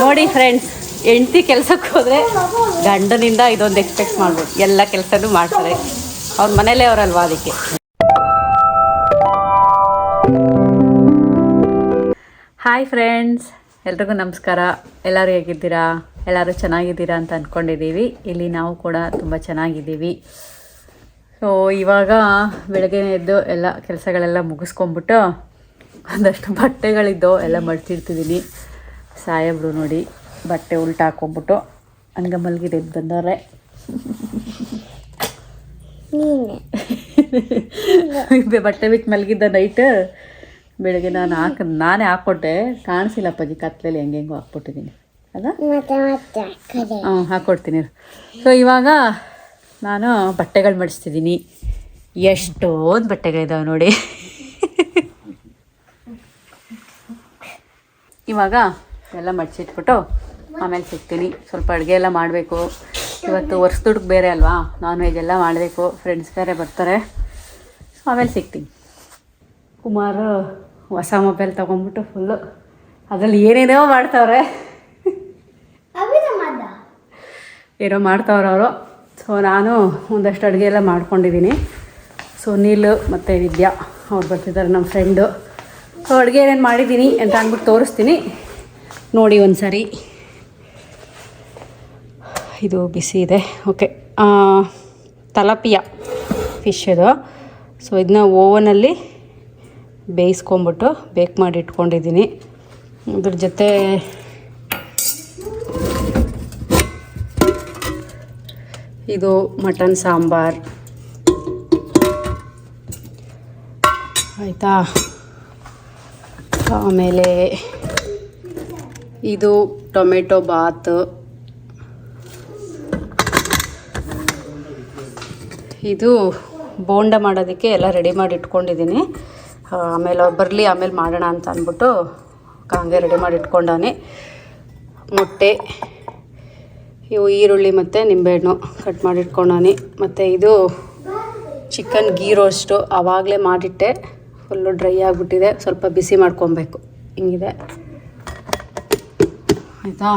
ನೋಡಿ ಫ್ರೆಂಡ್ಸ್ ಹೆಂಡ್ತಿ ಕೆಲಸಕ್ಕೆ ಹೋದರೆ ಗಂಡನಿಂದ ಇದೊಂದು ಎಕ್ಸ್ಪೆಕ್ಟ್ ಮಾಡ್ಬೋದು. ಎಲ್ಲ ಕೆಲಸನೂ ಮಾಡ್ತಾರೆ. ಅವ್ರ ಮನೇಲೇ ಅವರಲ್ವಾ ಅದಕ್ಕೆ? ಹಾಯ್ ಫ್ರೆಂಡ್ಸ್ ಎಲ್ರಿಗೂ ನಮಸ್ಕಾರ. ಎಲ್ಲರೂ ಹೇಗಿದ್ದೀರಾ? ಎಲ್ಲರೂ ಚೆನ್ನಾಗಿದ್ದೀರಾ ಅಂತ ಅಂದ್ಕೊಂಡಿದ್ದೀವಿ ಇಲ್ಲಿ ನಾವು ಕೂಡ ತುಂಬ ಚೆನ್ನಾಗಿದ್ದೀವಿ. ಸೊ ಇವಾಗ ಬೆಳಗ್ಗೆ ಎದ್ದು ಎಲ್ಲ ಕೆಲಸಗಳೆಲ್ಲ ಮುಗಿಸ್ಕೊಂಬಿಟ್ಟು ಒಂದಷ್ಟು ಬಟ್ಟೆಗಳಿದ್ದೋ ಎಲ್ಲ ಮಡ್ಚಿಡ್ತಿದ್ದೀನಿ. ಸಾಹೇಬ್ರು ನೋಡಿ ಬಟ್ಟೆ ಉಲ್ಟಾ ಹಾಕೊಂಬಿಟ್ಟು ಹಂಗೆ ಮಲಗಿದೆ ಬಂದವ್ರೆ. ಬಟ್ಟೆ ಬಿಟ್ಟು ಮಲಗಿದ್ದ ನೈಟ್ ಬೆಳಗ್ಗೆ ನಾನು ಹಾಕ ನಾನೇ ಹಾಕ್ಕೊಟ್ಟೆ. ಕಾಣಿಸಿಲ್ಲ ಅಪ್ಪಾಜಿ ಕತ್ಲಲ್ಲಿ ಹೆಂಗೆ ಹೆಂಗೋ ಹಾಕ್ಬಿಟ್ಟಿದ್ದೀನಿ ಅಲ್ಲ ಹಾಂ ಹಾಕ್ಕೊಡ್ತೀನಿ. ಸೊ ಇವಾಗ ನಾನು ಬಟ್ಟೆಗಳು ಮಡಿಸ್ತಿದ್ದೀನಿ ಎಷ್ಟೊಂದು ಬಟ್ಟೆಗಳಿದ್ದಾವೆ ನೋಡಿ. ಇವಾಗ ಎಲ್ಲ ಮಡಿಸಿಟ್ಬಿಟ್ಟು ಆಮೇಲೆ ಸಿಗ್ತೀನಿ. ಸ್ವಲ್ಪ ಅಡುಗೆ ಎಲ್ಲ ಮಾಡಬೇಕು. ಇವತ್ತು ವರ್ಷ ದುಡ್ಡು ಬೇರೆ ಅಲ್ವಾ? ನಾನ್ ವೆಜ್ ಎಲ್ಲ ಮಾಡಬೇಕು. ಫ್ರೆಂಡ್ಸ್ ಬೇರೆ ಬರ್ತಾರೆ. ಆಮೇಲೆ ಸಿಗ್ತೀನಿ. ಕುಮಾರ್ ಹೊಸ ಮೊಬೈಲ್ ತೊಗೊಂಬಿಟ್ಟು ಫುಲ್ಲು ಅದರಲ್ಲಿ ಏನೇನೋ ಮಾಡ್ತಾವ್ರೆ. ಏನೋ ಮಾಡ್ತಾವ್ರೆ ಅವರು. ಸೊ ನಾನು ಒಂದಷ್ಟು ಅಡುಗೆ ಎಲ್ಲ ಮಾಡ್ಕೊಂಡಿದ್ದೀನಿ. ಸುನೀಲ್ ಮತ್ತು ವಿದ್ಯಾ ಅವ್ರು ಬರ್ತಿದ್ದಾರೆ ನಮ್ಮ ಫ್ರೆಂಡು ಸೊ ಅಡುಗೆ ಏನೇನು ಮಾಡಿದ್ದೀನಿ ಅಂತ ಅಂದ್ಬಿಟ್ಟು ತೋರಿಸ್ತೀನಿ. ನೋಡಿ ಒಂದು ಸಾರಿ ಇದು ಬಿಸಿ ಇದೆ. ಓಕೆ ತಲಪಿಯ ಫಿಶ್ ಇದು. ಸೊ ಇದನ್ನ ಓವನಲ್ಲಿ ಬೇಯಿಸ್ಕೊಂಬಿಟ್ಟು ಬೇಕ್ ಮಾಡಿ ಇಟ್ಕೊಂಡಿದ್ದೀನಿ. ಇದ್ರ ಜೊತೆ ಇದು ಮಟನ್ ಸಾಂಬಾರ್. ಆಯಿತಾ? ಆಮೇಲೆ ಇದು ಟೊಮೆಟೊ ಬಾತ್. ಇದು ಬೋಂಡ ಮಾಡೋದಕ್ಕೆ ಎಲ್ಲ ರೆಡಿ ಮಾಡಿ ಇಟ್ಕೊಂಡಿದ್ದೀನಿ. ಆಮೇಲೆ ಬರಲಿ, ಆಮೇಲೆ ಮಾಡೋಣ ಅಂತ ಅಂದ್ಬಿಟ್ಟು ಹಂಗೆ ರೆಡಿ ಮಾಡಿ ಇಟ್ಕೊಂಡಾನೆ. ಮೊಟ್ಟೆ, ಇವು ಈರುಳ್ಳಿ ಮತ್ತು ನಿಂಬೆಹಣ್ಣು ಕಟ್ ಮಾಡಿ ಇಟ್ಕೊಂಡಾನೆ. ಮತ್ತು ಇದು ಚಿಕನ್ ಗೀ ರೋಸ್ಟು ಆವಾಗಲೇ ಮಾಡಿಟ್ಟೆ. ಫುಲ್ಲು ಡ್ರೈ ಆಗಿಬಿಟ್ಟಿದೆ. ಸ್ವಲ್ಪ ಬಿಸಿ ಮಾಡ್ಕೊಬೇಕು. ಹಿಂಗಿದೆ. ಆಯಿತಾ?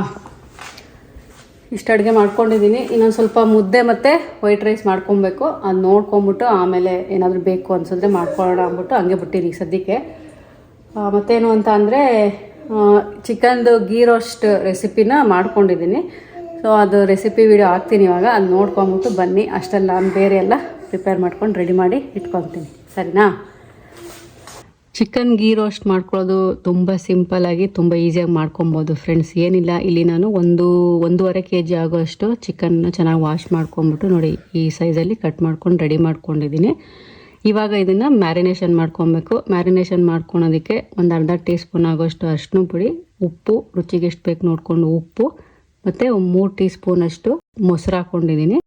ಇಷ್ಟು ಅಡುಗೆ ಮಾಡ್ಕೊಂಡಿದ್ದೀನಿ. ಇನ್ನೊಂದು ಸ್ವಲ್ಪ ಮುದ್ದೆ ಮತ್ತು ವೈಟ್ ರೈಸ್ ಮಾಡ್ಕೊಬೇಕು. ಅದು ನೋಡ್ಕೊಂಬಿಟ್ಟು ಆಮೇಲೆ ಏನಾದರೂ ಬೇಕು ಅನ್ಸಿದ್ರೆ ಮಾಡ್ಕೊಳ್ಳೋಣ ಅಂದ್ಬಿಟ್ಟು ಹಂಗೆ ಬಿಟ್ಟಿದ್ದೀನಿ ಸದ್ಯಕ್ಕೆ. ಮತ್ತೇನು ಅಂತ ಅಂದರೆ ಚಿಕನ್ದು ಗೀ ರೋಸ್ಟ್ ರೆಸಿಪಿನ ಮಾಡ್ಕೊಂಡಿದ್ದೀನಿ ಸೊ ಅದು ರೆಸಿಪಿ ವಿಡಿಯೋ ಹಾಕ್ತೀನಿ ಇವಾಗ. ಅದು ನೋಡ್ಕೊಂಬಿಟ್ಟು ಬನ್ನಿ. ಅಷ್ಟೆಲ್ಲ ಬೇರೆ ಎಲ್ಲ ಪ್ರಿಪೇರ್ ಮಾಡ್ಕೊಂಡು ರೆಡಿ ಮಾಡಿ ಇಟ್ಕೊತೀನಿ. ಸರಿನಾ? ಚಿಕನ್ ಗೀ ರೋಸ್ಟ್ ಮಾಡ್ಕೊಳ್ಳೋದು ತುಂಬ ಸಿಂಪಲ್ಲಾಗಿ ತುಂಬ ಈಸಿಯಾಗಿ ಮಾಡ್ಕೊಬೋದು ಫ್ರೆಂಡ್ಸ್ ಏನಿಲ್ಲ, ಇಲ್ಲಿ ನಾನು ಒಂದು, ಒಂದೂವರೆ ಕೆ ಜಿ ಆಗೋಷ್ಟು ಚಿಕನ್ ಚೆನ್ನಾಗಿ ವಾಶ್ ಮಾಡ್ಕೊಂಬಿಟ್ಟು ನೋಡಿ, ಈ ಸೈಜಲ್ಲಿ ಕಟ್ ಮಾಡ್ಕೊಂಡು ರೆಡಿ ಮಾಡ್ಕೊಂಡಿದ್ದೀನಿ. ಇವಾಗ ಇದನ್ನು ಮ್ಯಾರಿನೇಷನ್ ಮಾಡ್ಕೊಬೇಕು. ಮ್ಯಾರಿನೇಷನ್ ಮಾಡ್ಕೊಳೋದಕ್ಕೆ ಒಂದು ಅರ್ಧ ಟೀ ಸ್ಪೂನ್ ಆಗೋಷ್ಟು ಅರಿಶಿನ ಪುಡಿ, ಉಪ್ಪು, ರುಚಿಗೆ ಎಷ್ಟು ಬೇಕು ನೋಡಿಕೊಂಡು ಉಪ್ಪು, ಮತ್ತು ಮೂರು ಟೀ ಸ್ಪೂನಷ್ಟು ಮೊಸರು ಹಾಕ್ಕೊಂಡಿದ್ದೀನಿ.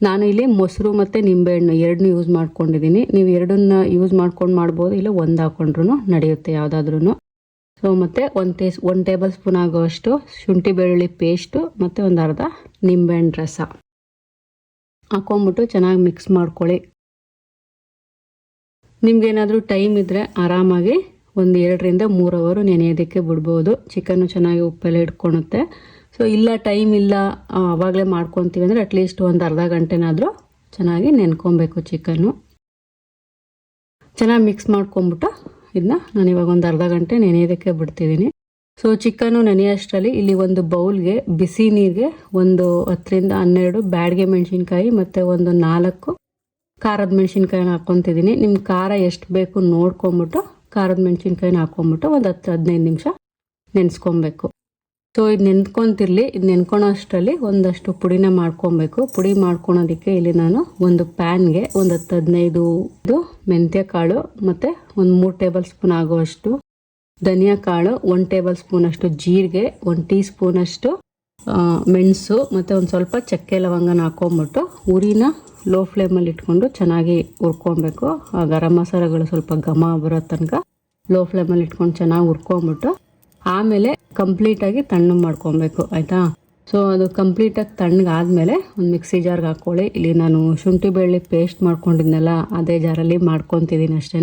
ನಾನು ಇಲ್ಲಿ ಮೊಸರು ಮತ್ತು ನಿಂಬೆಹಣ್ಣು ಎರಡನ್ನೂ ಯೂಸ್ ಮಾಡ್ಕೊಂಡಿದ್ದೀನಿ. ನೀವು ಎರಡನ್ನ ಯೂಸ್ ಮಾಡ್ಕೊಂಡು ಮಾಡ್ಬೋದು, ಇಲ್ಲ ಒಂದು ಹಾಕೊಂಡ್ರು ನಡೆಯುತ್ತೆ ಯಾವುದಾದ್ರೂ ಸೊ ಮತ್ತು ಒಂದು ಟೇಸ್ ಒನ್ ಟೇಬಲ್ ಸ್ಪೂನ್ ಆಗೋಷ್ಟು ಶುಂಠಿ ಬೆಳ್ಳುಳ್ಳಿ ಪೇಸ್ಟು ಮತ್ತು ಒಂದು ಅರ್ಧ ನಿಂಬೆಹಣ್ಣು ರಸ. ಹಾಕೊಂಬಿಟ್ಟು ಚೆನ್ನಾಗಿ ಮಿಕ್ಸ್ ಮಾಡ್ಕೊಳ್ಳಿ. ನಿಮ್ಗೇನಾದರೂ ಟೈಮ್ ಇದ್ದರೆ ಆರಾಮಾಗಿ ಒಂದು ಎರಡರಿಂದ ಮೂರು ಅವರು ನೆನೆಯೋದಕ್ಕೆ ಬಿಡ್ಬೋದು. ಚಿಕನ್ನು ಚೆನ್ನಾಗಿ ಉಪ್ಪೆಲ್ಲ ಇಟ್ಕೊಳುತ್ತೆ ಸೊ ಇಲ್ಲ ಟೈಮ್ ಇಲ್ಲ ಆವಾಗಲೇ ಮಾಡ್ಕೊತೀವಿ ಅಂದರೆ ಅಟ್ಲೀಸ್ಟ್ ಒಂದು ಅರ್ಧ ಗಂಟೆನಾದರೂ ಚೆನ್ನಾಗಿ ನೆನ್ಕೊಬೇಕು ಚಿಕನ್ನು ಚೆನ್ನಾಗಿ ಮಿಕ್ಸ್ ಮಾಡ್ಕೊಂಬಿಟ್ಟು ಇದನ್ನ ನಾನು ಇವಾಗ ಒಂದು ಅರ್ಧ ಗಂಟೆ ನೆನೆಯೋದಕ್ಕೆ ಬಿಡ್ತಿದ್ದೀನಿ ಸೊ ಚಿಕನ್ನು ನೆನೆಯೋಷ್ಟರಲ್ಲಿ ಇಲ್ಲಿ ಒಂದು ಬೌಲ್ಗೆ ಬಿಸಿ ನೀರಿಗೆ ಒಂದು ಹತ್ತರಿಂದ ಹನ್ನೆರಡು ಬ್ಯಾಡ್ಗೆ ಮೆಣಸಿನ್ಕಾಯಿ ಮತ್ತು ಒಂದು ನಾಲ್ಕು ಖಾರದ ಮೆಣಸಿನ್ಕಾಯಿನ ಹಾಕ್ಕೊತಿದ್ದೀನಿ ನಿಮ್ಮ ಖಾರ ಎಷ್ಟು ಬೇಕು ನೋಡ್ಕೊಂಬಿಟ್ಟು ಖಾರದ ಮೆಣಸಿನ್ಕಾಯಿನ ಹಾಕ್ಕೊಂಬಿಟ್ಟು ಒಂದು ಹತ್ತು ಹದಿನೈದು ನಿಮಿಷ ನೆನೆಸ್ಕೊಬೇಕು. ಸೊ ಇದು ನೆನ್ಕೊಂತಿರ್ಲಿ, ಇದು ನೆನ್ಕೊಳೋ ಅಷ್ಟರಲ್ಲಿ ಒಂದಷ್ಟು ಪುಡಿನ ಮಾಡ್ಕೊಬೇಕು. ಪುಡಿ ಮಾಡ್ಕೊಳೋದಕ್ಕೆ ಇಲ್ಲಿ ನಾನು ಒಂದು ಪ್ಯಾನ್ಗೆ ಒಂದು ಹತ್ತು ಹದಿನೈದು ಇದು ಮೆಂತ್ಯ ಕಾಳು ಮತ್ತು ಒಂದು ಮೂರು ಟೇಬಲ್ ಸ್ಪೂನ್ ಆಗುವಷ್ಟು ಧನಿಯಾ ಕಾಳು, ಒಂದು ಟೇಬಲ್ ಸ್ಪೂನಷ್ಟು ಜೀರಿಗೆ, ಒಂದು ಟೀ ಸ್ಪೂನಷ್ಟು ಮೆಣಸು ಮತ್ತು ಒಂದು ಸ್ವಲ್ಪ ಚಕ್ಕೆ ಲವಂಗನ ಹಾಕ್ಕೊಂಬಿಟ್ಟು ಉರಿನ ಲೋ ಫ್ಲೇಮಲ್ಲಿ ಇಟ್ಕೊಂಡು ಚೆನ್ನಾಗಿ ಹುರ್ಕೊಬೇಕು. ಆ ಗರಂ ಮಸಾಲೆಗಳು ಸ್ವಲ್ಪ ಘಮ ಬರೋ ತನಕ ಲೋ ಫ್ಲೇಮಲ್ಲಿ ಇಟ್ಕೊಂಡು ಚೆನ್ನಾಗಿ ಹುರ್ಕೊಂಬಿಟ್ಟು ಆಮೇಲೆ ಕಂಪ್ಲೀಟಾಗಿ ತಣ್ಣಗೆ ಮಾಡ್ಕೊಬೇಕು, ಆಯಿತಾ? ಸೊ ಅದು ಕಂಪ್ಲೀಟಾಗಿ ತಣ್ಣಗಾದ್ಮೇಲೆ ಒಂದು ಮಿಕ್ಸಿ ಜಾರ್ಗೆ ಹಾಕ್ಕೊಳ್ಳಿ ಇಲ್ಲಿ ನಾನು ಶುಂಠಿ ಬೆಳ್ಳಿ ಪೇಸ್ಟ್ ಮಾಡ್ಕೊಂಡಿದ್ನಲ್ಲ, ಅದೇ ಜಾರಲ್ಲಿ ಮಾಡ್ಕೊತಿದ್ದೀನಿ ಅಷ್ಟೇ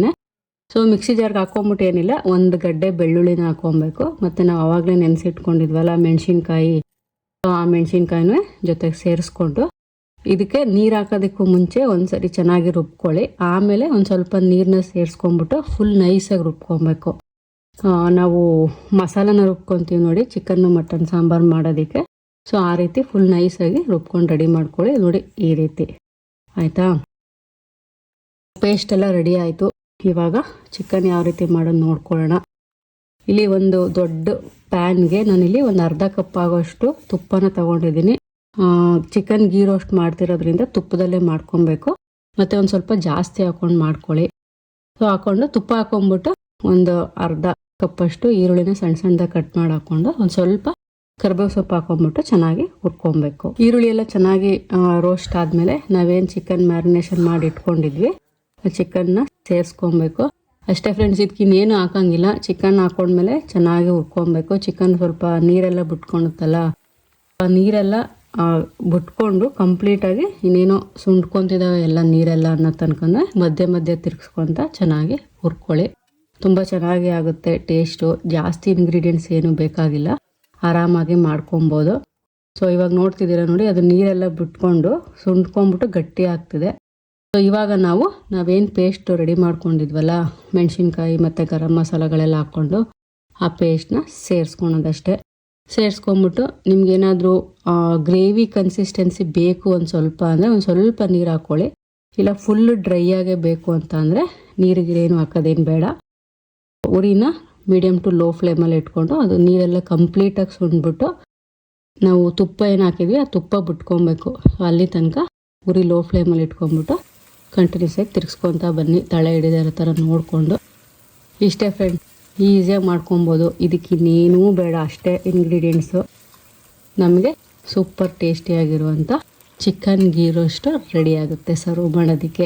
ಸೊ ಮಿಕ್ಸಿ ಜಾರ್ಗೆ ಹಾಕೊಂಬಿಟ್ಟು ಏನಿಲ್ಲ, ಒಂದು ಗಡ್ಡೆ ಬೆಳ್ಳುಳ್ಳಿನ ಹಾಕೊಬೇಕು. ಮತ್ತು ನಾವು ಆವಾಗಲೇ ನೆನೆಸಿಟ್ಕೊಂಡಿದ್ವಲ್ಲ ಮೆಣಸಿನ್ಕಾಯಿ. ಸೊ ಆ ಮೆಣಸಿನ್ಕಾಯಿನೂ ಜೊತೆಗೆ ಸೇರಿಸ್ಕೊಂಡು ಇದಕ್ಕೆ ನೀರು ಹಾಕೋದಕ್ಕೂ ಮುಂಚೆ ಒಂದ್ಸರಿ ಚೆನ್ನಾಗಿ ರುಬ್ಕೊಳ್ಳಿ. ಆಮೇಲೆ ಒಂದು ಸ್ವಲ್ಪ ನೀರನ್ನ ಸೇರಿಸ್ಕೊಂಬಿಟ್ಟು ಫುಲ್ ನೈಸಾಗಿ ರುಬ್ಕೊಬೇಕು. ನಾವು ಮಸಾಲನ ರುಬ್ಕೊತೀವಿ ನೋಡಿ, ಚಿಕನ್ನು, ಮಟನ್, ಸಾಂಬಾರು ಮಾಡೋದಕ್ಕೆ. ಸೊ ಆ ರೀತಿ ಫುಲ್ ನೈಸಾಗಿ ರುಬ್ಕೊಂಡು ರೆಡಿ ಮಾಡ್ಕೊಳ್ಳಿ. ನೋಡಿ, ಈ ರೀತಿ. ಆಯಿತಾ? ಪೇಸ್ಟ್ ಎಲ್ಲ ರೆಡಿ ಆಯಿತು. ಇವಾಗ ಚಿಕನ್ ಯಾವ ರೀತಿ ಮಾಡೋದು ನೋಡ್ಕೊಳ್ಳೋಣ. ಇಲ್ಲಿ ಒಂದು ದೊಡ್ಡ ಪ್ಯಾನ್ಗೆ ನಾನಿಲ್ಲಿ ಒಂದು ಅರ್ಧ ಕಪ್ ಆಗೋಷ್ಟು ತುಪ್ಪನ ತಗೊಂಡಿದ್ದೀನಿ. ಚಿಕನ್ ಗೀ ರೋಸ್ಟ್ ಮಾಡ್ತಿರೋದ್ರಿಂದ ತುಪ್ಪದಲ್ಲೇ ಮಾಡ್ಕೊಬೇಕು. ಮತ್ತು ಒಂದು ಸ್ವಲ್ಪ ಜಾಸ್ತಿ ಹಾಕೊಂಡು ಮಾಡ್ಕೊಳ್ಳಿ. ಸೊ ಹಾಕ್ಕೊಂಡು ತುಪ್ಪ ಹಾಕೊಂಡ್ಬಿಟ್ಟು ಒಂದು ಅರ್ಧ ಕಪ್ಪಷ್ಟು ಈರುಳ್ಳಿನ ಸಣ್ಣ ಸಣ್ಣದಾಗಿ ಕಟ್ ಮಾಡಿ ಹಾಕ್ಕೊಂಡು ಒಂದು ಸ್ವಲ್ಪ ಕರ್ಬೇವು ಸೊಪ್ಪು ಹಾಕೊಂಡ್ಬಿಟ್ಟು ಚೆನ್ನಾಗಿ ಹುರ್ಕೊಬೇಕು. ಈರುಳ್ಳಿ ಎಲ್ಲ ಚೆನ್ನಾಗಿ ರೋಸ್ಟ್ ಆದಮೇಲೆ ನಾವೇನು ಚಿಕನ್ ಮ್ಯಾರಿನೇಷನ್ ಮಾಡಿ ಇಟ್ಕೊಂಡಿದ್ವಿ ಚಿಕನ್ನ ಸೇರಿಸ್ಕೊಬೇಕು. ಅಷ್ಟೇ ಫ್ರೆಂಡ್ಸ್ ಇದಕ್ಕಿನ್ನೇನು ಹಾಕಂಗಿಲ್ಲ. ಚಿಕನ್ ಹಾಕೊಂಡ್ಮೇಲೆ ಚೆನ್ನಾಗಿ ಹುರ್ಕೊಬೇಕು. ಚಿಕನ್ ಸ್ವಲ್ಪ ನೀರೆಲ್ಲ ಬಿಟ್ಕೊಳುತ್ತಲ್ಲ ನೀರೆಲ್ಲ ಬಿಟ್ಕೊಂಡು ಕಂಪ್ಲೀಟಾಗಿ ಇನ್ನೇನೋ ಸುಂಡ್ಕೊತಿದ್ದಾವೆ ಎಲ್ಲ ನೀರೆಲ್ಲ ಅನ್ನೋ ತನಕನ ಮಧ್ಯೆ ಮಧ್ಯೆ ತಿರ್ಗಿಸ್ಕೊಂತ ಚೆನ್ನಾಗಿ ಹುರ್ಕೊಳ್ಳಿ. ತುಂಬ ಚೆನ್ನಾಗಿ ಆಗುತ್ತೆ ಟೇಸ್ಟು. ಜಾಸ್ತಿ ಇಂಗ್ರೀಡಿಯೆಂಟ್ಸ್ ಏನು ಬೇಕಾಗಿಲ್ಲ. ಆರಾಮಾಗಿ ಮಾಡ್ಕೊಬೋದು. ಸೊ ಇವಾಗ ನೋಡ್ತಿದ್ದೀರಾ ನೋಡಿ, ಅದು ನೀರೆಲ್ಲ ಬಿಟ್ಕೊಂಡು ಸುಂಡ್ಕೊಂಬಿಟ್ಟು ಗಟ್ಟಿ ಆಗ್ತಿದೆ. ಸೊ ಇವಾಗ ನಾವು, ನಾವೇನು ಪೇಸ್ಟ್ ರೆಡಿ ಮಾಡ್ಕೊಂಡಿದ್ವಲ್ಲ, ಮೆಣಸಿನ್ಕಾಯಿ ಮತ್ತು ಗರಂ ಮಸಾಲಗಳೆಲ್ಲ ಹಾಕ್ಕೊಂಡು ಆ ಪೇಸ್ಟ್ನ ಸೇರಿಸ್ಕೊಳೋದಷ್ಟೇ. ಸೇರಿಸ್ಕೊಂಬಿಟ್ಟು ನಿಮ್ಗೇನಾದರೂ ಗ್ರೇವಿ ಕನ್ಸಿಸ್ಟೆನ್ಸಿ ಬೇಕು ಒಂದು ಸ್ವಲ್ಪ ಅಂದರೆ ಒಂದು ಸ್ವಲ್ಪ ನೀರು ಹಾಕ್ಕೊಳ್ಳಿ ಇಲ್ಲ ಫುಲ್ ಡ್ರೈ ಆಗೇ ಬೇಕು ಅಂತ ಅಂದರೆ ನೀರಿಗಿರೇನು ಹಾಕೋದೇನು ಬೇಡ. ಉರಿನ ಮೀಡಿಯಮ್ ಟು ಲೋ ಫ್ಲೇಮಲ್ಲಿ ಇಟ್ಕೊಂಡು ಅದು ನೀರೆಲ್ಲ ಕಂಪ್ಲೀಟಾಗಿ ಸುಂಡ್ಬಿಟ್ಟು ನಾವು ತುಪ್ಪ ಏನು ಹಾಕಿದ್ವಿ, ಆ ತುಪ್ಪ ಬಿಟ್ಕೊಬೇಕು. ಅಲ್ಲಿ ತನಕ ಉರಿ ಲೋ ಫ್ಲೇಮಲ್ಲಿ ಇಟ್ಕೊಂಡ್ಬಿಟ್ಟು ಕಂಟಿನ್ಯೂಸ್ ಆಗಿ ತಿರ್ಗಿಸ್ಕೊತಾ ಬನ್ನಿ. ತಳೆ ಹಿಡಿದೇ ಇರೋ ಥರ ನೋಡಿಕೊಂಡು. ಇಷ್ಟೇ ಫ್ರೆಂಡ್ ಈಸಿಯಾಗಿ ಮಾಡ್ಕೊಬೋದು. ಇದಕ್ಕೆ ಇನ್ನೇನೂ ಬೇಡ, ಅಷ್ಟೇ ಇಂಗ್ರೀಡಿಯೆಂಟ್ಸು ನಮಗೆ ಸೂಪರ್ ಟೇಸ್ಟಿಯಾಗಿರುವಂಥ ಚಿಕನ್ ಗೀ ರೋಸ್ಟು ರೆಡಿ ಆಗುತ್ತೆ. ಸರ್ವ್ ಮಾಡೋದಕ್ಕೆ.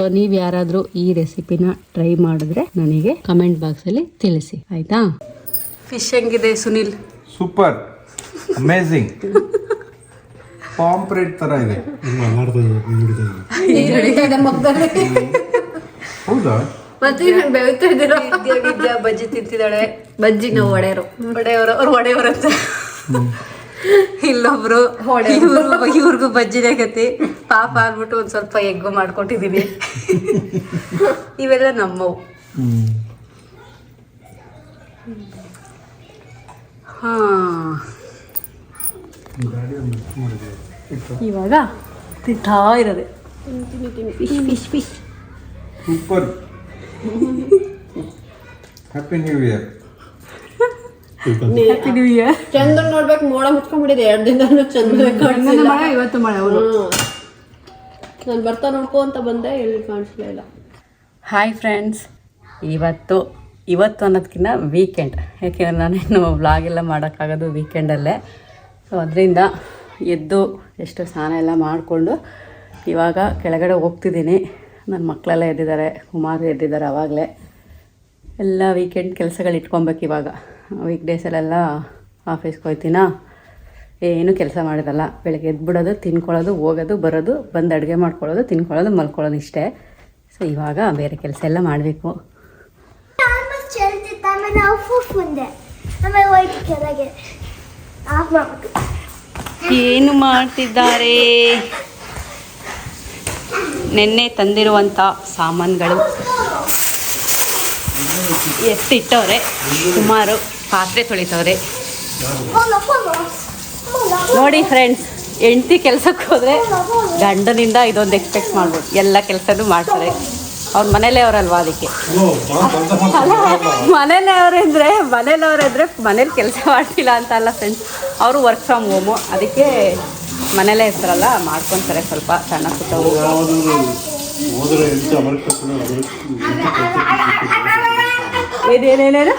ಸೊ ನೀವು ಯಾರಾದರೂ ಈ ರೆಸಿಪಿನ ಟ್ರೈ ಮಾಡಿದ್ರೆ ನನಗೆ ಕಮೆಂಟ್ ಬಾಕ್ಸಲ್ಲಿ ತಿಳಿಸಿ. ಆಯಿತಾ? ಫಿಶ್ ಹೆಂಗಿದೆ ಸುನಿಲ್? ಸೂಪರ್ ಅಮೇಝಿಂಗ್ ಪಾಂಪ್ರೆಡ್ ತರ ಇದೆ. ಹೌದಾ? ವಿದ್ಯಾ ಬಜ್ಜಿ ತಿಂತಿದ್ದಾಳೆ. ಬಜ್ಜಿ ನಾವು ಒಡೆಯರು ಒಡೆಯವರು ಅವ್ರು ಒಡೆಯವರು ಅಂತ. ಇಲ್ಲೊಬ್ರು ಇವ್ರು ಇವ್ರಿಗೂ ಬಜ್ಜಿನೇ ಗತಿ ಪಾಪ ಅಂದ್ಬಿಟ್ಟು ಒಂದ್ ಸ್ವಲ್ಪ ಎಗ್ಗು ಮಾಡ್ಕೊಟ್ಟಿದೀನಿ. ಇವೆಲ್ಲ ನಮ್ಮವು. ಹಾ. ಇವಾಗ ತಿಂತಾ ಇರೋದೆ. Fish fish fish super happy new year happy new year ಚಂದ ನೋಡ್ಬೇಕು ಮೋಡ ಮುಚ್ಕೊಂಡ್ಬಿಟ್ಟಿದೆ ಎರಡು ದಿನ ಚಂದ ಮಳೆ ಇವತ್ತು ಮಳೆ ಅವರು ನಾನು ಬರ್ತಾ ನೋಡ್ಕೊ ಅಂತ ಬಂದೆ ಎಲ್ಲಿ ಕಾಣಿಸ್ಲೇ ಇಲ್ಲ. ಹಾಯ್ ಫ್ರೆಂಡ್ಸ್ ಇವತ್ತು ಇವತ್ತು ಅನ್ನೋದಕ್ಕಿಂತ ವೀಕೆಂಡ್ ಯಾಕೆಂದ್ರೆ ನಾನೇನು ವ್ಲಾಗ್ ಎಲ್ಲ ಮಾಡೋಕ್ಕಾಗೋದು ವೀಕೆಂಡಲ್ಲೇ ಸೊ ಅದರಿಂದ ಎದ್ದು ಎಷ್ಟು ಸ್ನಾನ ಎಲ್ಲ ಮಾಡಿಕೊಂಡು ಇವಾಗ ಕೆಳಗಡೆ ಹೋಗ್ತಿದ್ದೀನಿ. ನನ್ನ ಮಕ್ಕಳೆಲ್ಲ ಎದ್ದಿದ್ದಾರೆ ಕುಮಾರ್ ಎದ್ದಿದ್ದಾರೆ ಆವಾಗಲೇ ಎಲ್ಲ ವೀಕೆಂಡ್ ಕೆಲಸಗಳು ಇಟ್ಕೊಬೇಕು ಇವಾಗ. ವೀಕ್ ಡೇಸಲ್ಲೆಲ್ಲ ಆಫೀಸ್ಗೆ ಹೋಗ್ತೀನಾ ಏನು ಕೆಲಸ ಮಾಡೋದಲ್ಲ ಬೆಳಗ್ಗೆ ಎದ್ಬಿಡೋದು ತಿನ್ಕೊಳ್ಳೋದು ಹೋಗೋದು ಬರೋದು ಬಂದು ಅಡುಗೆ ಮಾಡ್ಕೊಳ್ಳೋದು ತಿನ್ಕೊಳ್ಳೋದು ಮಲ್ಕೊಳ್ಳೋದು ಇಷ್ಟೇ. ಸೊ ಇವಾಗ ಬೇರೆ ಕೆಲಸ ಎಲ್ಲ ಮಾಡಬೇಕು. ಏನು ಮಾಡ್ತಿದ್ದಾರೆ? ನಿನ್ನೆ ತಂದಿರುವಂಥ ಸಾಮಾನುಗಳು. ಎಷ್ಟಿಟ್ಟವ್ರೆ? ಸುಮಾರು. ಪಾತ್ರೆ ತೊಳಿತವ್ರೆ ನೋಡಿ ಫ್ರೆಂಡ್ಸ್ ಹೆಂಡ್ತಿ ಕೆಲ್ಸಕ್ಕೆ ಹೋದ್ರೆ ಗಂಡನಿಂದ ಇದೊಂದು ಎಕ್ಸ್ಪೆಕ್ಟ್ ಮಾಡ್ಬೋದು ಎಲ್ಲ ಕೆಲಸನೂ ಮಾಡ್ತಾರೆ ಅವ್ರ ಮನೇಲೇ ಅವರಲ್ವಾ ಅದಕ್ಕೆ ಅಲ್ಲ ಮನೇಲೆ ಅವರಿದ್ರೆ ಮನೇಲಿ ಇದ್ರೆ ಮನೇಲಿ ಕೆಲಸ ಮಾಡ್ತಿಲ್ಲ ಅಂತ ಅಲ್ಲ ಫ್ರೆಂಡ್ಸ್ ಅವರು ವರ್ಕ್ ಫ್ರಮ್ ಹೋಮು ಅದಕ್ಕೆ ಮನೇಲೇ ಇರ್ತಾರಲ್ಲ ಮಾಡ್ಕೊತಾರೆ ಸ್ವಲ್ಪ ಸಣ್ಣ ಪುಟ್ಟ ಏನೇನೇನೇನು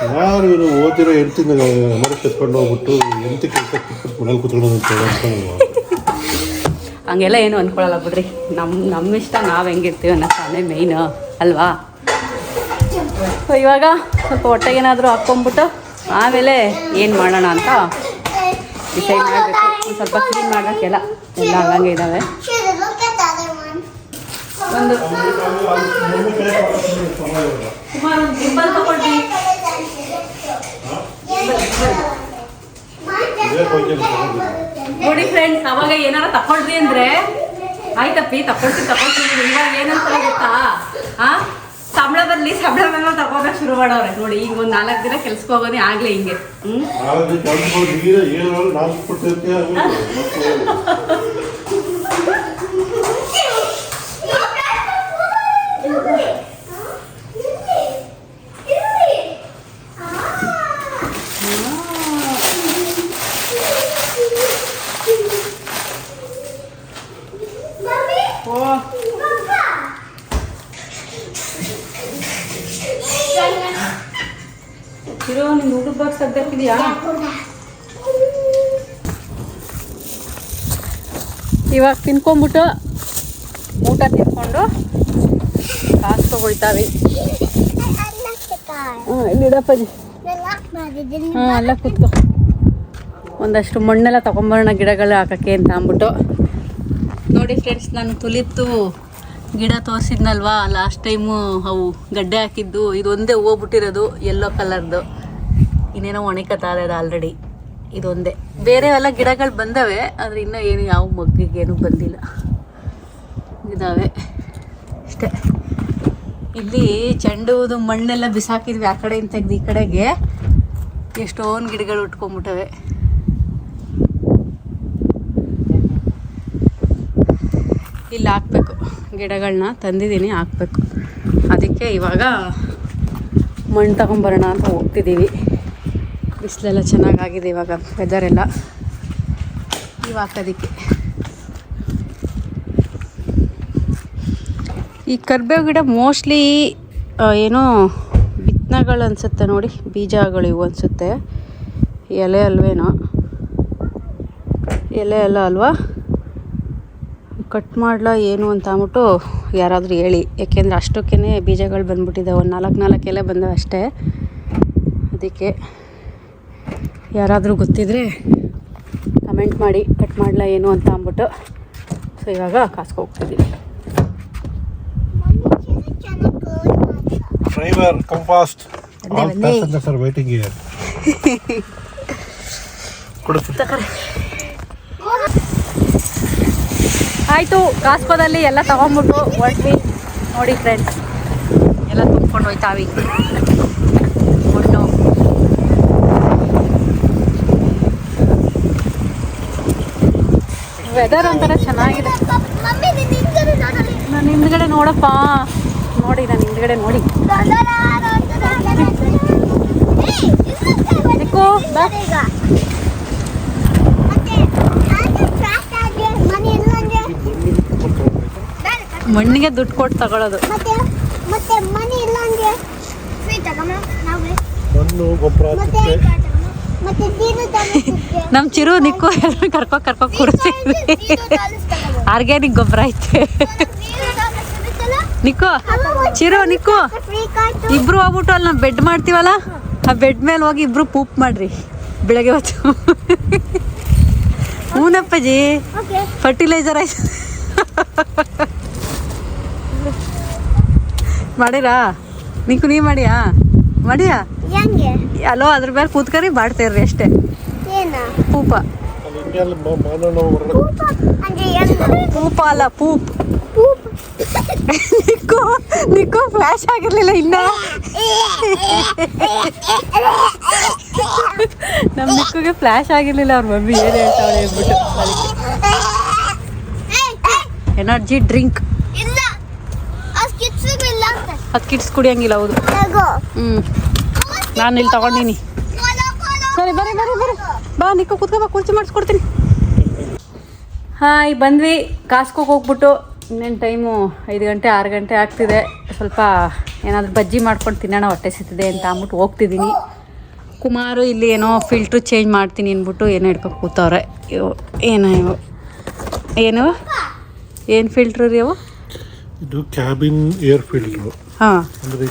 ಯಾರು ಇವರು ಓದಿರೋ ಹೆಂಡತಿನ ಮನೆ ಕೆತ್ಕೊಂಡು ಹೋಗ್ಬಿಟ್ಟು ಎಂತ ಕೆಲಸ ಮನೇಲಿ ಕುತ್ಕೊಂಡು ಅಂತ ಹಂಗೆಲ್ಲ ಏನು ಅಂದ್ಕೊಳ್ಳಲ್ಲ ಬಿಡ್ರಿ ನಮ್ಮ ನಮ್ಮ ಇಷ್ಟ ನಾವು ಹೆಂಗಿರ್ತೀವಿ ಅನ್ನೋ ತಾನೇ ಮೇಯ್ನು ಅಲ್ವಾ ಸೊ ಇವಾಗ ಸ್ವಲ್ಪ ಹೊಟ್ಟೆಗೇನಾದರೂ ಹಾಕ್ಕೊಂಬಿಟ್ಟು ಆಮೇಲೆ ಏನು ಮಾಡೋಣ ಅಂತ ಡಿಸೈಡ್ ಮಾಡಬೇಕು ಒಂದು ಸ್ವಲ್ಪ ಕ್ಲೀನ್ ಮಾಡೋಕ್ಕೆಲ್ಲ ಎಲ್ಲ ಹಂಗೆ ಇದ್ದಾವೆ ಒಂದು ಕುಮಾರ್ ಒಂದು ಗಿಂಬಲ್ ತಗೊಳ್ಳಿ ನೋಡಿ ಫ್ರೆಂಡ್ಸ್ ಅವಾಗ ಏನಾರ ತಕೊಳ್ರಿ ಅಂದ್ರೆ? ಆಯ್ತಪ್ಪಿ, ತಕೊಳ್ತೀನಿ ತಕೊಳ್ತೀನಿ. ಇವಾಗ ಏನಂತ ಗೊತ್ತಾ? ಆ? ಸಂಬಳ ಬರ್ಲಿ ಸಂಬಳ ತಗೋಬೇಕು ಶುರು ಮಾಡವ್ರೆ. ನೋಡಿ, ಈಗ ಒಂದ್ ನಾಲ್ಕು ದಿನ ಕೆಲ್ಸಕ್ಕೆ ಹೋಗೋದೇ ಆಗ್ಲೇ ಹಿಂಗೆ. ಹ್ಮ್ ನಾಲ್ಕು ಕೆಲಸ ನೀರೇ ಏನು ನಾಲ್ಕು ಕೊಡ್ತಿರ್ತೀಯ ಓ ಇರೋ ನಿನ್ ಊಟದ ಬಾಕ್ಸ್ ತೆಗ್ದಾಕಿದ್ಯಾ? ಇವಾಗ ತಿನ್ಕೊಂಬಿಟ್ಟು ಊಟ ತಿನ್ಕೊಂಡು ಕಾಸು ತಗೊಳ್ತಾವೆ. ಹಾಂ ಎಲ್ಲ ಕೂತ್ಕೊ. ಒಂದಷ್ಟು ಮಣ್ಣೆಲ್ಲ ತಗೊಂಬರೋಣ ಗಿಡಗಳು ಹಾಕಕ್ಕೆ ಅಂತ ಅಂದ್ಬಿಟ್ಟು. ನೋಡಿ ಫ್ರೆಂಡ್ಸ್ ನಾನು ತುಲಿತ್ತು ಗಿಡ ತೋರಿಸಿದ್ನಲ್ವಾ? ಲಾಸ್ಟ್ ಟೈಮು ಅವು ಗಡ್ಡೆ ಹಾಕಿದ್ದು. ಇದೊಂದೇ ಹೋಗ್ಬಿಟ್ಟಿರೋದು ಯೆಲ್ಲೋ ಕಲರ್ದು ಇನ್ನೇನೋ ಒಣಕತ್ತಾ ಇದೆ ಆಲ್ರೆಡಿ ಇದೊಂದೇ. ಬೇರೆ ಎಲ್ಲ ಗಿಡಗಳು ಬಂದವೆ, ಆದರೆ ಇನ್ನೂ ಏನು ಯಾವ ಮಗ್ಗಿಗೇನು ಬಂದಿಲ್ಲ. ಇದಾವೆ. ಅಷ್ಟೇ ಇಲ್ಲಿ ಚೆಂಡು ಹೂದು ಮಣ್ಣೆಲ್ಲ ಬಿಸಾಕಿದ್ವಿ ಆ ಕಡೆಯಿಂದ ತೆಗ್ದು ಈ ಕಡೆಗೆ. ಎಷ್ಟೊಂದು ಗಿಡಗಳು ಉಟ್ಕೊಂಡ್ಬಿಟ್ಟವೆ ಇಲ್ಲಿ ಹಾಕ್ಬೇಕು. ಗಿಡಗಳನ್ನ ತಂದಿದ್ದೀನಿ, ಹಾಕ್ಬೇಕು. ಅದಕ್ಕೆ ಇವಾಗ ಮಣ್ಣು ತಗೊಂಬರೋಣ ಅಂತ ಹೋಗ್ತಿದ್ದೀವಿ. ಬಿಸಿಲೆಲ್ಲ ಚೆನ್ನಾಗಾಗಿದೆ ಇವಾಗ ವೆದರೆಲ್ಲ ಇವಾಗ ಹಾಕೋದಕ್ಕೆ ಈ ಕರ್ಬೇವು ಗಿಡ ಮೋಸ್ಟ್ಲಿ ಏನೋ ಬಿತ್ತನೆಗಳು ಅನಿಸುತ್ತೆ ನೋಡಿ, ಬೀಜಗಳು ಇವು ಅನಿಸುತ್ತೆ. ಎಲೆ ಅಲ್ವೇನೋ. ಎಲೆ ಅಲ್ಲ ಅಲ್ವಾ? ಕಟ್ ಮಾಡ್ಲಾ ಏನು ಅಂತ ಅಂದ್ಬಿಟ್ಟು ಯಾರಾದರೂ ಹೇಳಿ. ಯಾಕೆಂದರೆ ಅಷ್ಟಕ್ಕೇ ಬೀಜಗಳು ಬಂದ್ಬಿಟ್ಟಿದೆ ಒಂದು ನಾಲ್ಕು ನಾಲ್ಕು ಎಲೆ ಬಂದವೆ ಅಷ್ಟೇ. ಅದಕ್ಕೆ ಯಾರಾದರೂ ಗೊತ್ತಿದ್ರೆ ಕಮೆಂಟ್ ಮಾಡಿ ಕಟ್ ಮಾಡಲ ಏನು ಅಂತ ಅಂದ್ಬಿಟ್ಟು. ಸೊ ಇವಾಗ ಕಾಸ್ಕೊ ಹೋಗ್ತಿದ್ದೀವಿ ಡ್ರೈವರ್ ಕಮ್ ಫಾಸ್ಟ್ ಬಂದೆ, ಬಂದೆ. ಸರ್ ವೈಟಿಂಗ್ ಕೊಡುತ್ತೆ ಆಯಿತು ಕಾಸ್ಕೋದಲ್ಲಿ ಎಲ್ಲ ತಗೊಂಡ್ಬಿಟ್ಟು ಹೊರಟ್ವಿ. ನೋಡಿ ಫ್ರೆಂಡ್ಸ್ ಎಲ್ಲ ತುಂಬ್ಕೊಂಡು ಹೋಯ್ತಾವಿ ವೆದರ್ ಒಂಥರ ಚೆನ್ನಾಗಿದೆ. ನಿನ್ ನೋಡಲಿ. ನಾನು ಹಿಂದ್ಗಡೆ ನೋಡಪ್ಪ. ನೋಡಿ ನಾನು ಹಿಂದ್ಗಡೆ ನೋಡಿ. ಮಣ್ಣಿಗೆ ದುಡ್ಡು ಕೊಟ್ಟು ತಗೊಳ್ಳೋದು ಮತ್ತೆ ಮತ್ತೆ ಮನೆ ಇಲ್ಲಂದ್ರೆ ಸ್ವೀಟ್ ತಗೊಂಬ ನಾವು. ಮಣ್ಣು ಗೊಬ್ಬರ ನಮ್ಮ ಚಿರು ನಿಕ್ಕು ಎಲ್ಲರೂ ಕರ್ಕೊ ಕರ್ಕೊ ಕೂರಿಸ್ತೀವಿ ನೀರು ಆರ್ಗ್ಯಾನಿಕ್ ಗೊಬ್ಬರ ಐತೆ. ನಿಕ್ಕೋ ಚಿರು ನಿಕ್ಕು. ಇಬ್ರು ಹೋಗ್ಬಿಟ್ಟು ಅಲ್ಲಿ ನಾವು ಬೆಡ್ ಮಾಡ್ತೀವಲ್ಲ ಆ ಬೆಡ್ ಮೇಲೆ ಹೋಗಿ ಇಬ್ರು ಪೂಪ್ ಮಾಡ್ರಿ. ಬೆಳಗ್ಗೆ ಹೊತ್ತು. ಹೂನಪ್ಪಜಿ ಫರ್ಟಿಲೈಸರ್ ಆಯ್ತು ಮಾಡಿರಾ? ನಿಕ್ಕು ನೀ ಮಾಡಿಯಾ? ಮಾಡಿಯಾ? ಅಲೋ ಅದ್ರ ಮೇಲೆ ಕೂತ್ಕರಿ ಮಾಡ್ತೀರ್ರಿ ಅಷ್ಟೇ. ಏನ? ಪೂಪ. ಪೂಪ? ಅಲ್ಲ ಪೂಪ್. ನಿಕ್ಕೋ ನಿಕ್ಕೋ ಫ್ಲಾಶ್ ಆಗಿರ್ಲಿಲ್ಲ ಇನ್ನ. ನಮ್ಮ ನಿಕ್ಕುಗೆ ಫ್ಲಾಶ್ ಆಗಿರ್ಲಿಲ್ಲ ಅವ್ರ ಮಮ್ಮಿ ಏನ್ ಹೇಳ್ತಾವಳೆ ಹೇಳ್ಬಿಟ್ಟು ಅದಕ್ಕೆ ಎನರ್ಜಿ ಡ್ರಿಂಕ್ ಅದು ಕಿಡ್ಸ್ ಕುಡಿಯಂಗಿಲ್ಲ ಹೌದು. ಹ್ಮ್. ಹ್ಞೂ ನಾನು ಇಲ್ಲಿ ತಗೊಂಡಿನಿ. ಸರಿ ಬರ್ರಿ ಬರ್ರಿ ಬರ್ರಿ ಬಾ ನಿಕ್ಕ ಕುತ್ಕೋ ಬಾ ಕುರ್ಚಿ ಮಾಡಿಸ್ಕೊಡ್ತೀನಿ. ಹಾಯ್ ಬಂದ್ವಿ. ಕಾಸ್ಕೋಗೆ ಹೋಗ್ಬಿಟ್ಟು ಇನ್ನೇನು ಟೈಮು ಐದು ಗಂಟೆ ಆರು ಗಂಟೆ ಆಗ್ತಿದೆ. ಸ್ವಲ್ಪ ಏನಾದರೂ ಬಜ್ಜಿ ಮಾಡ್ಕೊಂಡು ತಿನ್ನೋಣ ಹೊಟ್ಟೆ ಸಿಗ್ತಿದೆ ಅಂತ ಅಂದ್ಬಿಟ್ಟು ಹೋಗ್ತಿದ್ದೀನಿ ಕುಮಾರು ಇಲ್ಲಿ ಏನೋ ಫಿಲ್ಟ್ರು ಚೇಂಜ್ ಮಾಡ್ತೀನಿ ಅಂದ್ಬಿಟ್ಟು ಏನೋ ಹಿಡ್ಕೊಂಡು ಕೂತವ್ರೆ. ಇವು ಏನೋ ಇವು? ಏನು? ಏನು ಫಿಲ್ಟ್ರು ರೀ ಅವು? ಇದು ಕ್ಯಾಬಿನ್ ಏರ್ ಫಿಲ್ಟ್ರು ಹಾಂ. ಅಂದರೆ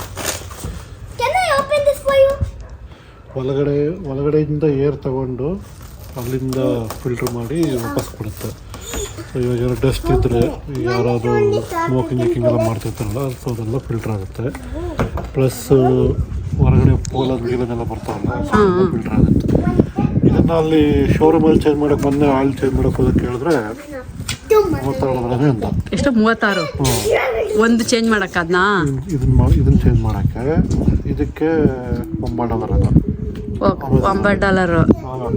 ಒಳಗಡೆ ಒಳಗಡೆಯಿಂದ ಏರ್ ತಗೊಂಡು ಅಲ್ಲಿಂದ ಫಿಲ್ಟರ್ ಮಾಡಿ ವಾಪಸ್ ಕೊಡುತ್ತೆ. ಸೊ ಇವಾಗ ಡಸ್ಟ್ ಇದ್ದರೆ ಯಾರಾದರೂ ಸ್ಮೋಕಿಂಗ್ ಗಿಕ್ಕಿಂಗ್ ಎಲ್ಲ ಮಾಡ್ತಿರ್ತಾರಲ್ಲ ಸೊ ಅದೆಲ್ಲ ಫಿಲ್ಟರ್ ಆಗುತ್ತೆ. ಪ್ಲಸ್ ಹೊರಗಡೆ ಪೋಲದ ಗೀಲನ್ನೆಲ್ಲ ಬರ್ತಾರಲ್ಲ ಸೊ ಫಿಲ್ಟರ್ ಆಗುತ್ತೆ. ಇದನ್ನು ಅಲ್ಲಿ ಶೋರೂಮಲ್ಲಿ ಚೇಂಜ್ ಮಾಡೋಕೆ ಬಂದೆ ಆಯಿಲ್ ಚೇಂಜ್ ಮಾಡೋಕೆ ಹೋದಕ್ಕೆ ಕೇಳಿದ್ರೆ ಎಷ್ಟು ಮೂವತ್ತಾರು? ಒಂದು ಚೇಂಜ್ ಮಾಡೋಕ್ಕಾದ್ನಾ ಇದನ್ನ ಇದನ್ನ ಚೇಂಜ್ ಮಾಡೋಕ್ಕೆ ಇದಕ್ಕೆ ಒಂಬಾಡ ಓಕೆ ಒಂಬತ್ತು ಡಾಲರು ನಾವು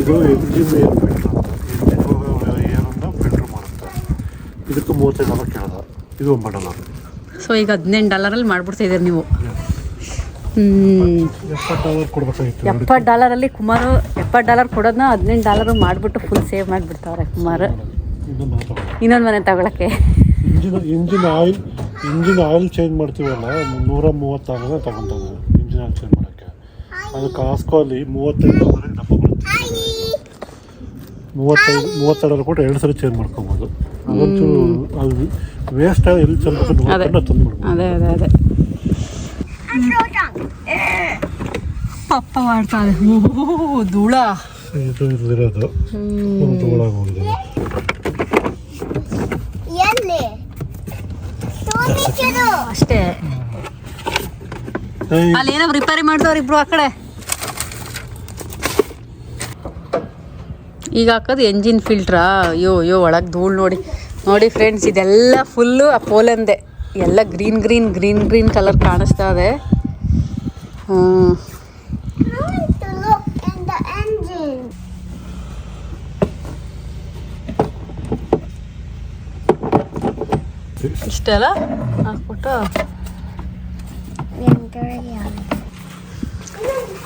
ಇದು ಎಂಜಿನ್ ಏರ್ ಫಿಲ್ಟರ್ ಏರನ್ನು ಫಿಲ್ಟರ್ ಮಾಡುತ್ತೆ ಇದಕ್ಕೆ ಮೂವತ್ತೈದು ಡಾಲರ್ ಕೇಳ್ದ ಇದು ಒಂಬತ್ತು ಡಾಲರ್ ಸೊ ಈಗ ಹದಿನೆಂಟು ಡಾಲರಲ್ಲಿ ಮಾಡ್ಬಿಡ್ತಿದ್ದೀರಿ ನೀವು. ಹ್ಞೂ ಎಪ್ಪತ್ತು ಡಾಲರ್ ಕೊಡ್ಬೇಕಾಗಿತ್ತು ಎಪ್ಪತ್ತು ಡಾಲರಲ್ಲಿ ಕುಮಾರು ಎಪ್ಪತ್ತು ಡಾಲರ್ ಕೊಡೋದನ್ನ ಹದಿನೆಂಟು ಡಾಲರ್ ಮಾಡಿಬಿಟ್ಟು ಫುಲ್ ಸೇವ್ ಮಾಡಿಬಿಡ್ತಾವ್ರೆ ಕುಮಾರ್. ಇನ್ನೊಂದು ಮನೆ ತಗೊಳಕ್ಕೆ. Engine engine oil engine oil change ಮಾಡ್ತೀವಲ್ಲ ನೂರ ಮೂವತ್ತಾರ ತಗೊಂತದ್ದು ಇಂಜಿನ್ ಆಯಿಲ್ ಚೇಂಜ್ ಮಾಡೋಕ್ಕೆ ಅದು ಕಾಸ್ಕೋಲಿ ಮೂವತ್ತೈದು ಡಾಲರಿಗೆ ಡಬ್ಬ ಬರುತ್ತೆ. ಮೂವತ್ತೈದು ಮೂವತ್ತೆರಡು ಡಾಲರ್ ಕೊಟ್ಟು ಎರಡು ಸರಿ ಚೇಂಜ್ ಮಾಡ್ಕೊಬೋದು. ಅದೊಂಚೂರು ಅದು ವೇಸ್ಟ್ ಎಲ್ಲಿ ಚೆಲ್ಬೇಕು ನೋಡ್ಕೊಂಡು ತಂದು ಬಿಡ್ಬೋದು. ಅದೇ ಅದೇ ಅದೇ. ಪಪ್ಪ ಮಾಡ್ತಾರೆ. ಓ ಧೂಳ. ಇದು ಇರೋದು. ಅಷ್ಟೇ. ಅಲ್ಲಿ ಏನೋ ರಿಪೇರಿ ಮಾಡ್ದವ್ರಿಬ್ರು ಆ ಕಡೆ. ಈಗ ಹಾಕೋದು ಎಂಜಿನ್ ಫಿಲ್ಟ್ರಾ ಅಯ್ಯೋ ಅಯ್ಯೋ ಒಳಗೆ ಧೂಳು ನೋಡಿ. ನೋಡಿ ಫ್ರೆಂಡ್ಸ್ ಇದೆಲ್ಲ ಫುಲ್ಲು ಆ ಪೋಲಂದೆ ಎಲ್ಲ green green green green colour ಕಾಣಿಸ್ತಾ ಇದೆ. ಹ್ಮ್. I want to look in the engine. ಇಷ್ಟೇ ಅಲ್ಲ ಹಾಕ್ಬಿಟ್ಟು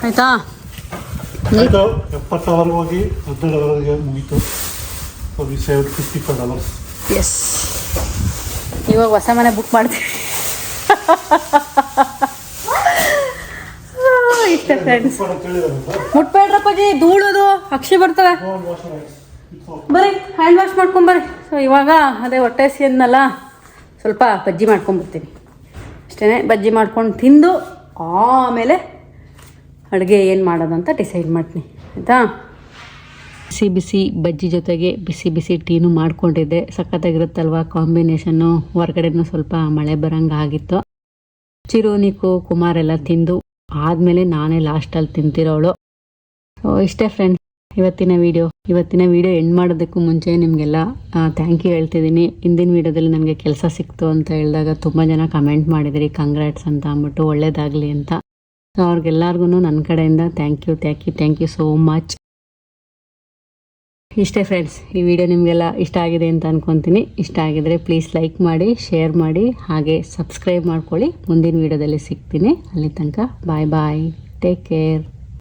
ಆಯ್ತಾ? ಆಯ್ತು ಎಪ್ಪತ್ತು ಹೋಗಿ ಹದಿನೈದು ಡಾಲರ್ಗೆ ಮುಗೀತು. So we save fifty five S ಇವಾಗ ಹೊಸ ಮನೆ ಬುಕ್ ಮಾಡ್ತೀವಿ. ಇಷ್ಟೇ ಫ್ರೆಂಡ್ಸ್ ಮುಟ್ಬೇಡ್ರಪ್ಪಾಜಿ ಧೂಳದು ಅಕ್ಷಿ ಬರ್ತವೆ. ಬರೀ ಹ್ಯಾಂಡ್ ವಾಶ್ ಮಾಡ್ಕೊಂಬರ್ರಿ ಸೊ ಇವಾಗ ಅದೇ ಹೊಟ್ಟೆ ಹಸಿ ಅಂದ್ನಲ್ಲ ಸ್ವಲ್ಪ ಬಜ್ಜಿ ಮಾಡ್ಕೊಂಬರ್ತೀನಿ ಅಷ್ಟೇ ಬಜ್ಜಿ ಮಾಡ್ಕೊಂಡು ತಿಂದು ಆಮೇಲೆ ಅಡುಗೆ ಏನು ಮಾಡೋದು ಅಂತ ಡಿಸೈಡ್ ಮಾಡ್ತೀನಿ, ಆಯಿತಾ? ಬಿಸಿ ಬಿಸಿ ಬಜ್ಜಿ ಜೊತೆಗೆ ಬಿಸಿ ಬಿಸಿ ಟೀನು ಮಾಡ್ಕೊಂಡಿದ್ದೆ. ಸಖತ್ತಾಗಿರುತ್ತಲ್ವ ಕಾಂಬಿನೇಷನ್ನು? ಹೊರಗಡೆನೂ ಸ್ವಲ್ಪ ಮಳೆ ಬರಂಗೆ ಆಗಿತ್ತು. ಚಿರೋನಿಕು ಕುಮಾರ್ ಎಲ್ಲ ತಿಂದು ಆದಮೇಲೆ ನಾನೇ ಲಾಸ್ಟಲ್ಲಿ ತಿಂತಿರೋಳು. ಇಷ್ಟೇ ಫ್ರೆಂಡ್ಸ್ ಇವತ್ತಿನ ವಿಡಿಯೋ ಇವತ್ತಿನ ವಿಡಿಯೋ ಎಂಡ್ ಮಾಡೋದಕ್ಕೂ ಮುಂಚೆ ನಿಮಗೆಲ್ಲ ಥ್ಯಾಂಕ್ ಯು ಹೇಳ್ತಿದ್ದೀನಿ. ಹಿಂದಿನ ವಿಡಿಯೋದಲ್ಲಿ ನನಗೆ ಕೆಲಸ ಸಿಕ್ತು ಅಂತ ಹೇಳಿದಾಗ ತುಂಬ ಜನ ಕಮೆಂಟ್ ಮಾಡಿದಿರಿ. ಕಂಗ್ರಾಟ್ಸ್ ಅಂತ ಅಂದ್ಬಿಟ್ಟು ಒಳ್ಳೇದಾಗಲಿ ಅಂತ. ಸೊ ಅವ್ರಿಗೆಲ್ಲರಿಗೂ ನನ್ನ ಕಡೆಯಿಂದ thank you thank you thank you so much ಇಷ್ಟೇ ಫ್ರೆಂಡ್ಸ್ ಈ ವಿಡಿಯೋ ನಿಮಗೆಲ್ಲ ಇಷ್ಟ ಆಗಿದೆ ಅಂತ ಅನ್ಕೊತೀನಿ. ಇಷ್ಟ ಆಗಿದರೆ ಪ್ಲೀಸ್ ಲೈಕ್ ಮಾಡಿ ಶೇರ್ ಮಾಡಿ, ಹಾಗೆ ಸಬ್ಸ್ಕ್ರೈಬ್ ಮಾಡ್ಕೊಳ್ಳಿ. ಮುಂದಿನ ವಿಡಿಯೋದಲ್ಲಿ ಸಿಗ್ತೀನಿ. ಅಲ್ಲಿ ತನಕ ಬಾಯ್ ಬಾಯ್ ಟೇಕ್ ಕೇರ್